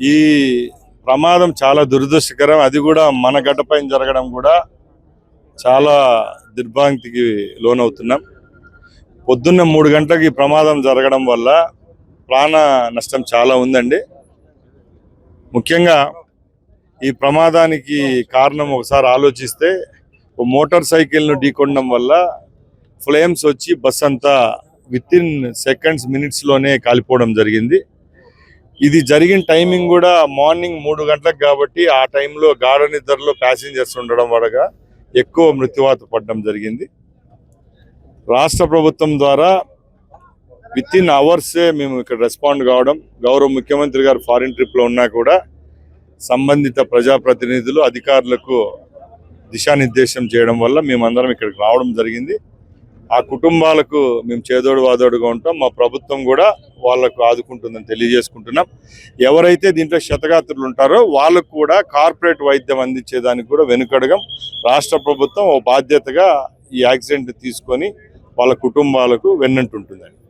ఈ ప్రమాదం చాలా దురదృష్టకరం. అది కూడా మన గడ్డపైన జరగడం కూడా చాలా దుర్భాంతికి లోనవుతున్నాం. పొద్దున్న మూడు గంటలకి ఈ ప్రమాదం జరగడం వల్ల ప్రాణ నష్టం చాలా ఉందండి. ముఖ్యంగా ఈ ప్రమాదానికి కారణం ఒకసారి ఆలోచిస్తే మోటార్ సైకిల్ను ఢీకొనడం వల్ల ఫ్లేమ్స్ వచ్చి బస్ అంతా విత్ ఇన్ సెకండ్స్ మినిట్స్లోనే కాలిపోవడం జరిగింది. ఇది జరిగిన టైమింగ్ కూడా మార్నింగ్ మూడు గంటలకు కాబట్టి ఆ టైంలో గాఢ నిద్రలో ప్యాసింజర్స్ ఉండడం వల్ల ఎక్కువ మృత్యువాత పడడం జరిగింది. రాష్ట్ర ప్రభుత్వం ద్వారా విత్ ఇన్ అవర్సే మేము ఇక్కడ రెస్పాండ్ కావడం గౌరవ ముఖ్యమంత్రి గారు ఫారిన్ ట్రిప్లో ఉన్నా కూడా సంబంధిత ప్రజాప్రతినిధులు అధికారులకు దిశానిర్దేశం చేయడం వల్ల మేమందరం ఇక్కడికి రావడం జరిగింది. ఆ కుటుంబాలకు మేము చేదోడు వాదోడుగా ఉంటాం. మా ప్రభుత్వం కూడా వాళ్ళకు ఆదుకుంటుందని తెలియజేసుకుంటున్నాం. ఎవరైతే దీంట్లో శతగాత్రులు ఉంటారో వాళ్ళకు కూడా కార్పొరేట్ వైద్యం అందించేదానికి కూడా వెనుకడగం. రాష్ట్ర ప్రభుత్వం ఓ బాధ్యతగా ఈ యాక్సిడెంట్ తీసుకొని వాళ్ళ కుటుంబాలకు వెన్నంటుంటుందండి